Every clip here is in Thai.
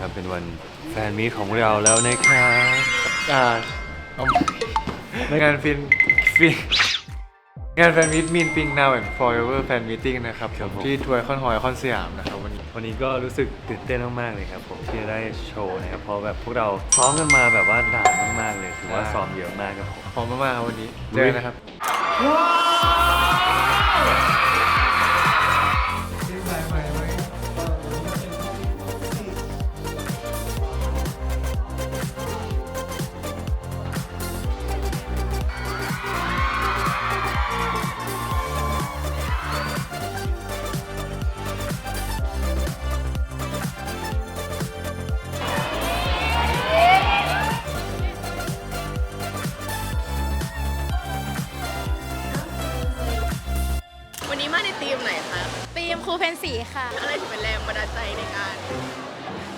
ครับเป็นวันแฟนมีตของเราแล้วนะครับอ่าเอางานฟินฟินงานแฟนมิตมีนปิง now and forever fan meeting นะครับผมที่ทวยคอนหอยคอนสยามนะครับวันนี้วันนี้ก็รู้สึกตื่นเต้นมากๆเลยครับผมที่จะได้โชว์นะครับเพราะแบบพวกเราซ้อมกันมาแบบว่านานมากๆเลยถือว่าใช่ซ้อมเยอะมากครับผมพร้อมมากๆครับวันนี้เจอกันนะครับ วันนี้มาในธีมไหนคะตีมครูเพนสีค่ะ อะไรถึงเป็นแรงบันดาลใจในการ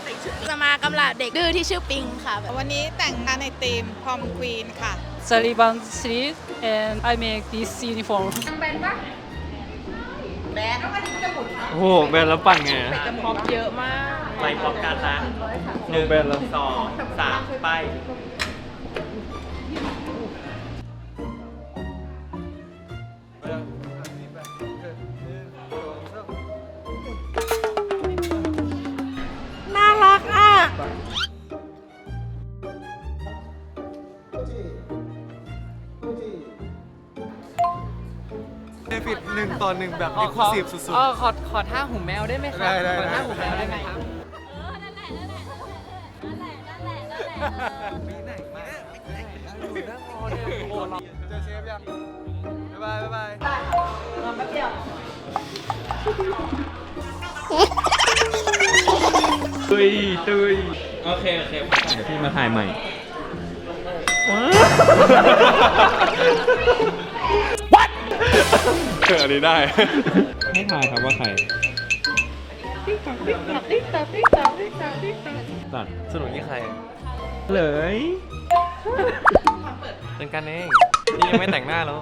แต่งชุดนี้จะมากำลับเด็กดื้อที่ชื่อปิงค่ะ วันนี้แต่งงานในธีมพอมควีนค่ะ Taliban Street and I make this uniform. โอ้โหแบนแล้วปั่นไงพร้อมเยอะมากไปพร้อมกันนะหนึ่งแบนแล้วสองสามไป หนึ่งต่อหนึ่งแบบเอ็กซ์คลูซีฟสุด อ๋อขอขอท่าหูแมวได้ไหมครับได้ได้ขอท่าได้ หูแมวได้ไหมครับๆเจอเชฟยังบ๊ายบายบ๊ายบาย ตุยตุยโอเค โอเคเดี๋ยวพี่มาถ่ายใหม่ เอออันนี้ได้ ให้ถ่ายครับว่าใครตัดสนุกนี่ใครเลยเป็นกันเองนี่ยังไม่แต่งหน้าแล้ว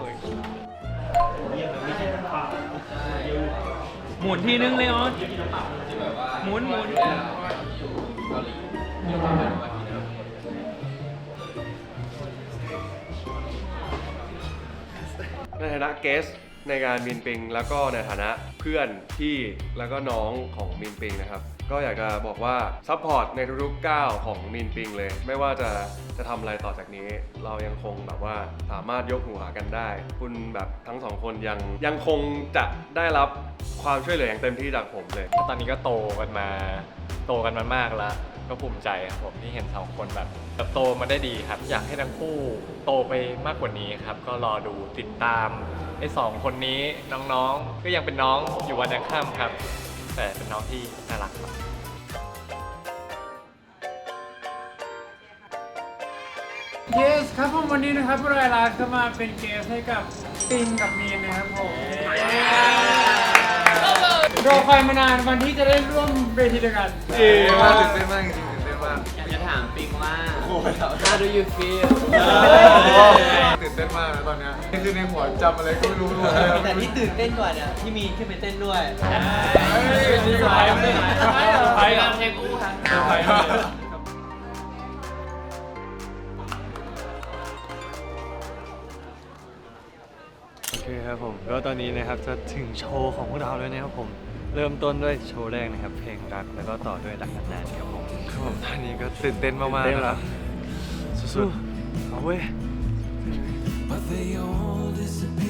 หมุนทีนึงเลยออนหมุนหมุน ในฐานะเกสในงานมินปิง แล้วก็ในฐานะเพื่อนพี่แล้วก็น้องของมินปิงนะครับ ก็อยากจะบอกว่าซัพพอร์ตในทุกๆก้าวของมินปิงเลย ไม่ว่าจะจะทำอะไรต่อจากนี้ เรายังคงแบบว่าสามารถยกหูหากันได้ คุณแบบทั้งสองคนยังยังคงจะได้รับความช่วยเหลืออย่างเต็มที่จากผมเลย ตอนนี้ก็โตกันมา โตกันมามากแล้ว ก็ภูมิใจครับผมที่เห็นสองคนแบบเติบโตมาได้ดีครับ อยากให้ทั้งคู่โตไปมากกว่านี้ครับ ก็รอดูติดตามไอ้สองคนนี้น้องๆ ก็ยังเป็นน้องอยู่วันยังค่ำครับ แต่เป็นน้องที่น่ารักครับเยสครับผมวันนี้นะครับรายลาเข้ามาเป็นเกสให้กับปิงกับมีนนะครับผม รอคอยมานานวันที่จะได้ร่วมเวทีด้วยกันเอ๊ะว่าตื่นเต้นมากจริงๆตื่นเต้นมากอยากจะถามปิงว่า How do you feel ตื่นเต้นมากนะตอนเนี้ยนี่คือในหัวจำอะไรก็ไม่รู้เลยแต่ที่ตื่นเต้นกว่าเนี่ยที่มีขึ้นไปเต้นด้วยนี่ก็ไปไม่ได้ไปกันเพลงคู่ครับไปโอเคครับผมก็ตอนนี้นะครับจะถึงโชว์ของพวกเราแล้วนะครับผม เริ่มต้นด้วยโชว์แรกนะครับ เพลงรักแล้วก็ต่อด้วยรักนานๆครับผมครับผมตอนนี้ก็ตื่นเต้นมากๆเต้นนะแล้ควรับสุดๆเอาเว้ย But they all disappeared,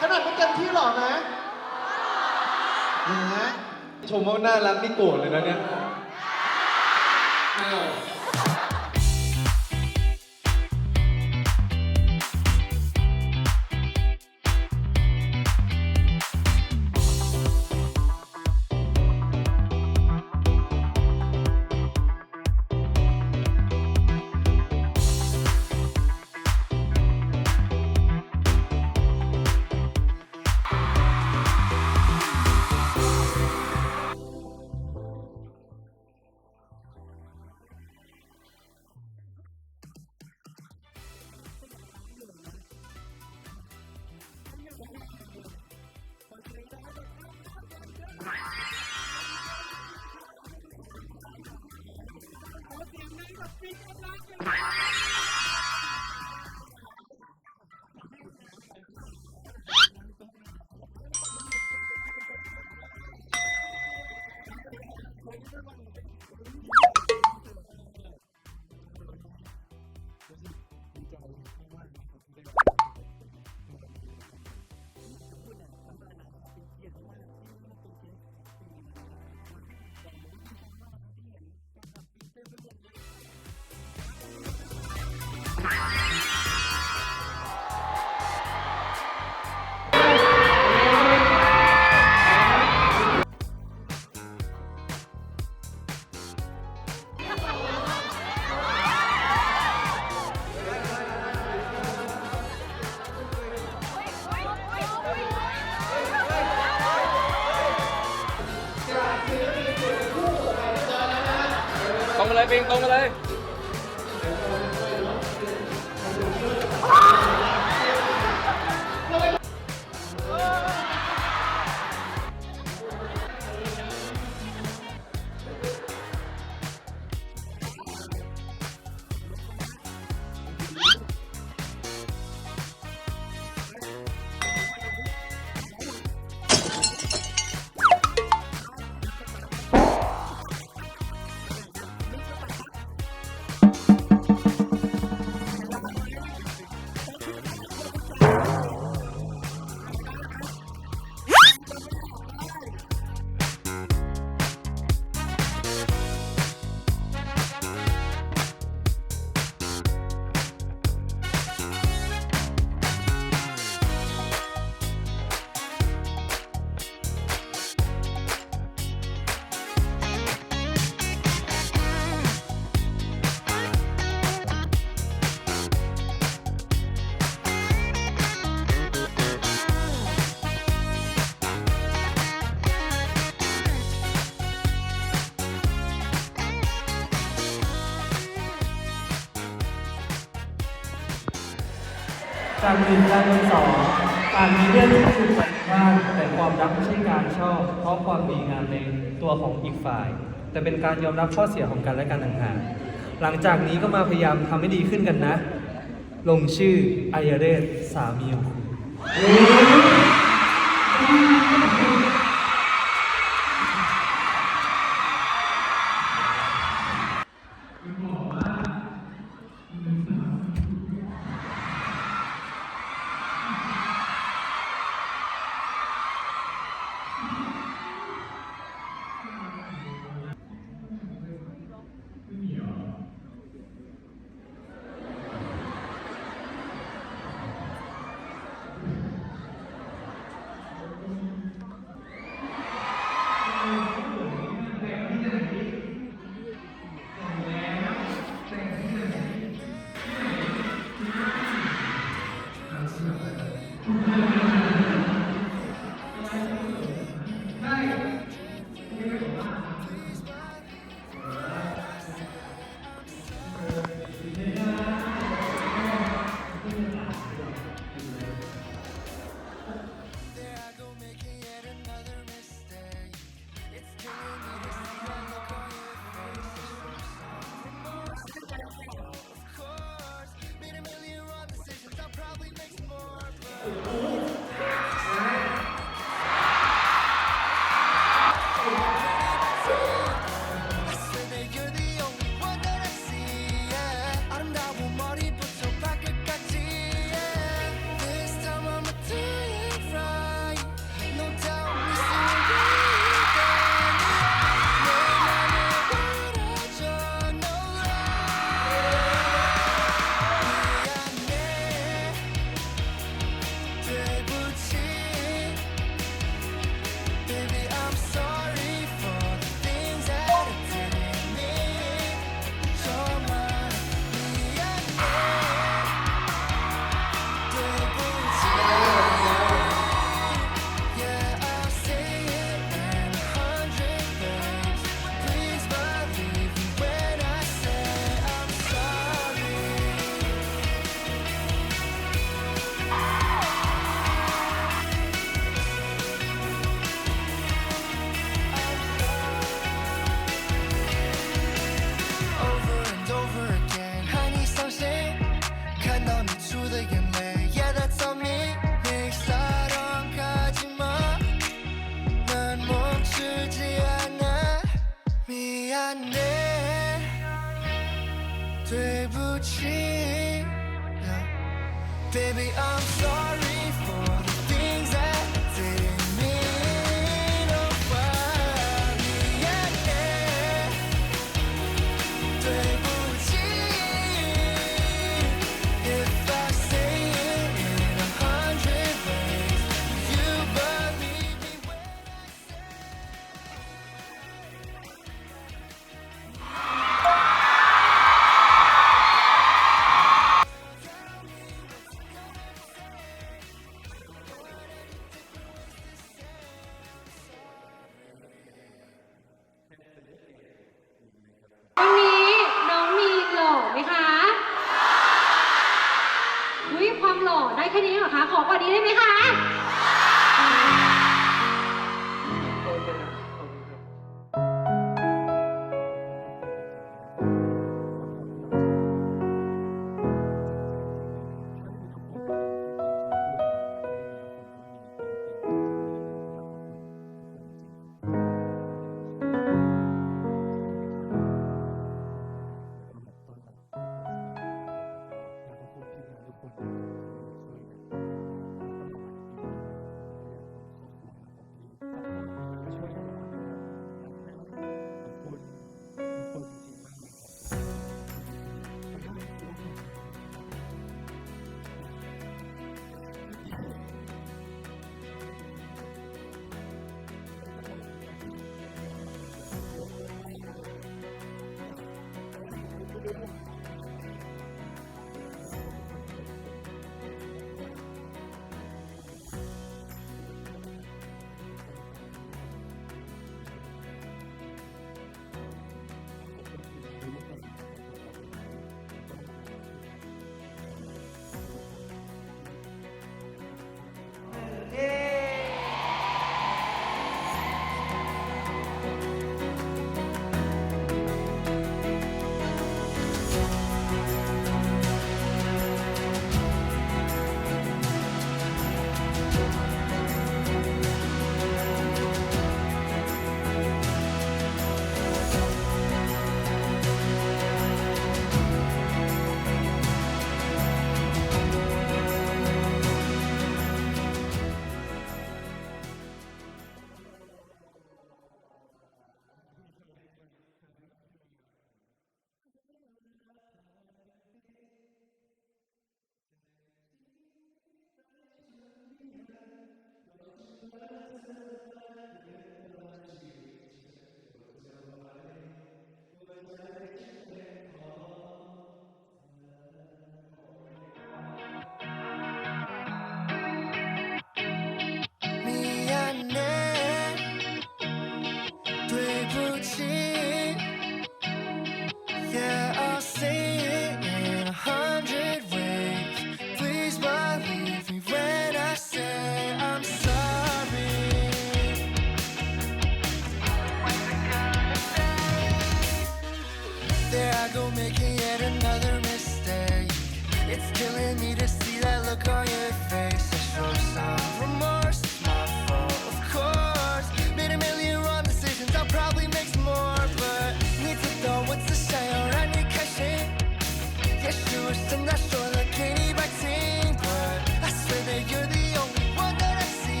ขนาดไม่เต็มที่หรอกนะนะชมว่าน่ารักนี่โกรธเลยนะเนี่ยตรง จากหนึ่งการเป็นสองการมีเรื่องที่ถูกแต่งบ้างแต่ความรักไม่ใช่การชอบ เพราะความดีงามในตัวของอีกฝ่าย แต่เป็นการยอมรับข้อเสียของกันและกันต่างหากหลังจากนี้ก็มาพยายามทำให้ดีขึ้นกันนะ ลงชื่อไอยเรสสามีของคุณ ได้แค่นี้เหรอคะ ขอกว่านี้ได้ไหมคะ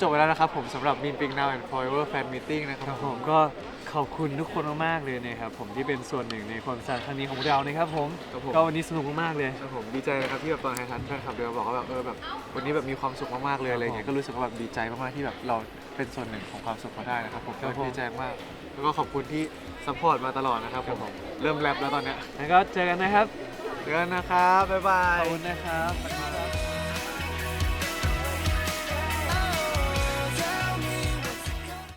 จบไปแล้วนะครับผมสำหรับ Min Ping Now and Forever Fan Meeting นะคครัรับบผมก็ขอบคุณทุกคนมากๆเลยนะครับผมที่เป็นส่วนหนึ่งในความสนุกครั้งนี้ของเรานะครับผมครับผม ก็วันนี้สนุกมากๆเลย ครับผมดีใจนะครับที่แบบตอนไททันแฟนคลับเดินมาบอกว่าแบบเออแบบวันนี้แบบมีความสุขมากๆเลยอะไรอย่างเงี้ยก็รู้สึกว่าแบบดีใจมากๆที่แบบเราเป็นส่วนหนึ่งของความสุขเขาได้นะครับผมครับก็ผม ดีใจมากแล้วก็ขอบคุณที่ซัพพอร์ตมาตลอดนะครับผมเริ่มแรปแล้วตอนเนี้ยแล้วก็เจอกันนะครับเจอกันนะครับบ๊ายบาขยอบคุณนะครับ